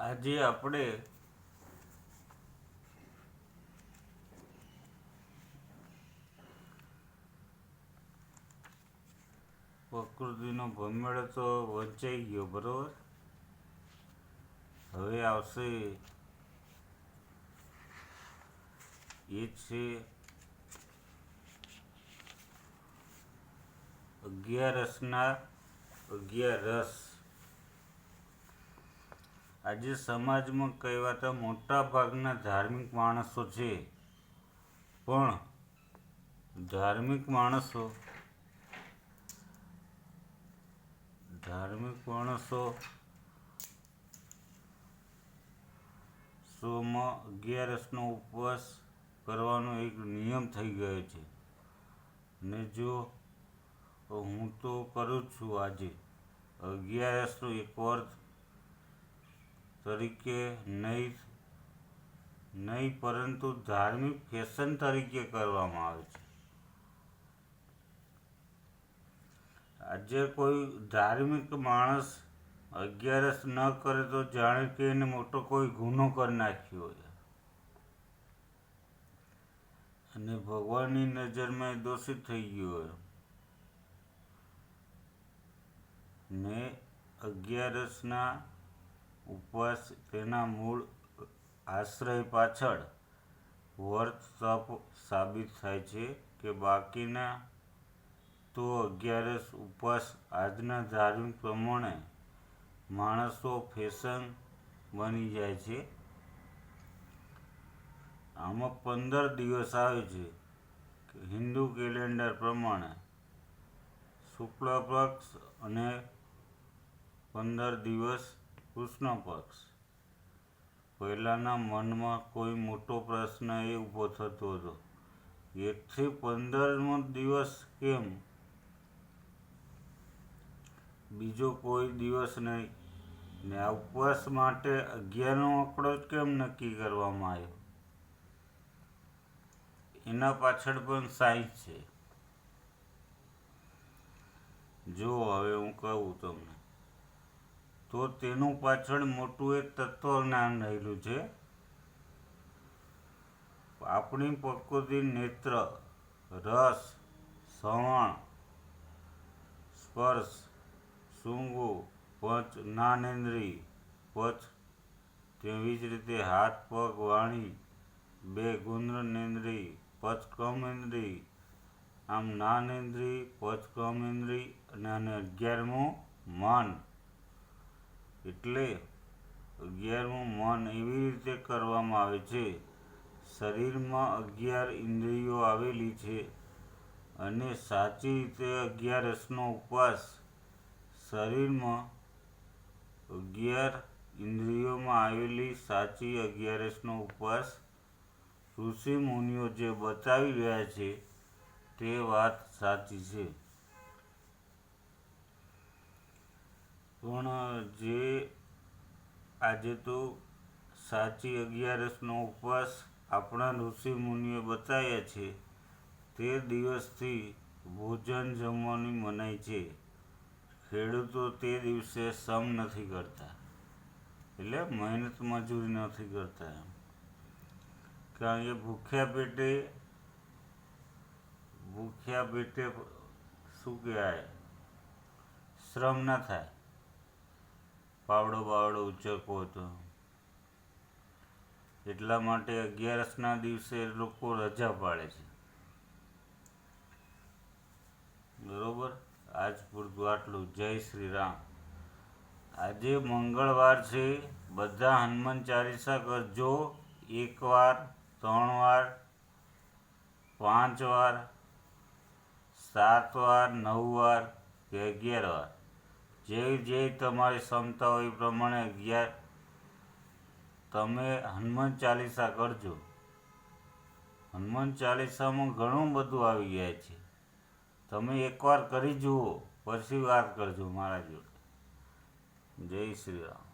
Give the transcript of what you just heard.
આજે આપણે પ્રકૃતિનો ભમેળો તો વંચાઈ ગયો બરોબર? હવે આવશે એ છે અગિયારસના અગિયારસ. આજે સમાજમાં કહેવાતા મોટા ભાગના ધાર્મિક માણસો છે. પણ ધાર્મિક માણસો ધાર્મિક માણસો સોમાં અગિયારસનો ઉપવાસ કરવાનો એક નિયમ થઈ ગયો છે. ને જો હું તો કરું છું આજે. અગિયારસનો એક વર્ત તરીકે નહીં નહીં, પરંતુ ધાર્મિક ફેશન તરીકે કરવામાં આવે છે. આજે કોઈ ધાર્મિક માણસ અગિયારસ ન કરે તો જાણે કે એને મોટો કોઈ ગુનો કરી નાખ્યો હોય. અને ભગવાનની નજરમાં દોષિત થઈ ગયો હોય. ને અગિયારસના ઉપવાસ તેના મૂળ આશ્રય પાછળ વર્ત સાબિત થાય છે કે બાકીના તો અગિયારસ ઉપવાસ આજના ધાર્મિક પ્રમાણે માણસો ફેશન બની જાય છે. આમાં પંદર દિવસ આવે છે. હિન્દુ કેલેન્ડર પ્રમાણે શુક્લ પક્ષ અને પંદર દિવસ કૃષ્ણ પક્ષ પહેલાંના મનમાં કોઈ મોટો પ્રશ્ન એ ઊભો થતો હતો. એકથી પંદરમો દિવસ કેમ? બીજો કોઈ દિવસ નહીં. ને આ ઉપવાસ માટે અગિયારનો આંકડો જ કેમ નક્કી કરવામાં આવ્યો? એના પાછળ પણ સાયન્સ છે. જો હવે હું કહું તમને. તો તેનું પાછળ મોટું એક તત્વજ્ઞાન રહેલું છે. આપણી પ્રકૃતિ નેત્ર, રસ શ્રવણ સ્પર્શ સૂંઘવું પચ નાનેન્દ્રી પચ, તેવી જ રીતે હાથ, પગ, વાણી, બે ગુંદ્રનેન્દ્રી પંચ, કર્મેન્દ્રિય, આમ નાનેન્દ્રી પંચ અને અગિયારમું મન. એટલે અગિયારમું મન એવી રીતે કરવામાં આવે છે, શરીરમાં અગિયાર ઇન્દ્રિયો આવેલી છે અને સાચી રીતે અગિયારસનો ઉપવાસ શરીરમાં અગિયાર ઇન્દ્રિયોમાં આવેલી સાચી અગિયારસનો ઉપવાસ ઋષિ મુનિઓ જે બતાવી રહ્યા છે તે વાત સાચી છે પણ જે આજે તો સાચી અગિયારસનો ઉપવાસ આપણા ઋષિ મુનિએ બતાવ્યા છે. તે દિવસથી ભોજન જમવાની મનાઈ છે. ખેડૂતો તે દિવસે શ્રમ નથી કરતા. એટલે મહેનત મજૂરી નથી કરતા. એમ કારણ કે ભૂખ્યા પેટે ભૂખ્યા પેટે શું કહેવાય? શ્રમ ના થાય. પાવડો બાવડો ઉચકવો હતો. એટલા માટે અગિયારસના દિવસે લોકો રજા પાડે છે. બરોબર? આજ પૂરતું આટલું જય શ્રી રામ આજે મંગળવાર છે. બધા હનુમાન ચાલીસા કરજો. એક વાર ત્રણ વાર પાંચ વાર સાત વાર નવ વાર કે અગિયાર વાર જેવી જેવી તમારી ક્ષમતા હોય એ પ્રમાણે અગિયાર તમે હનુમાન ચાલીસા કરજો. હનુમાન ચાલીસામાં ઘણું બધું આવી જાય છે. તમે એકવાર કરી જુઓ, પછી વાત કરજો મારા જોડે. જય શ્રી રામ.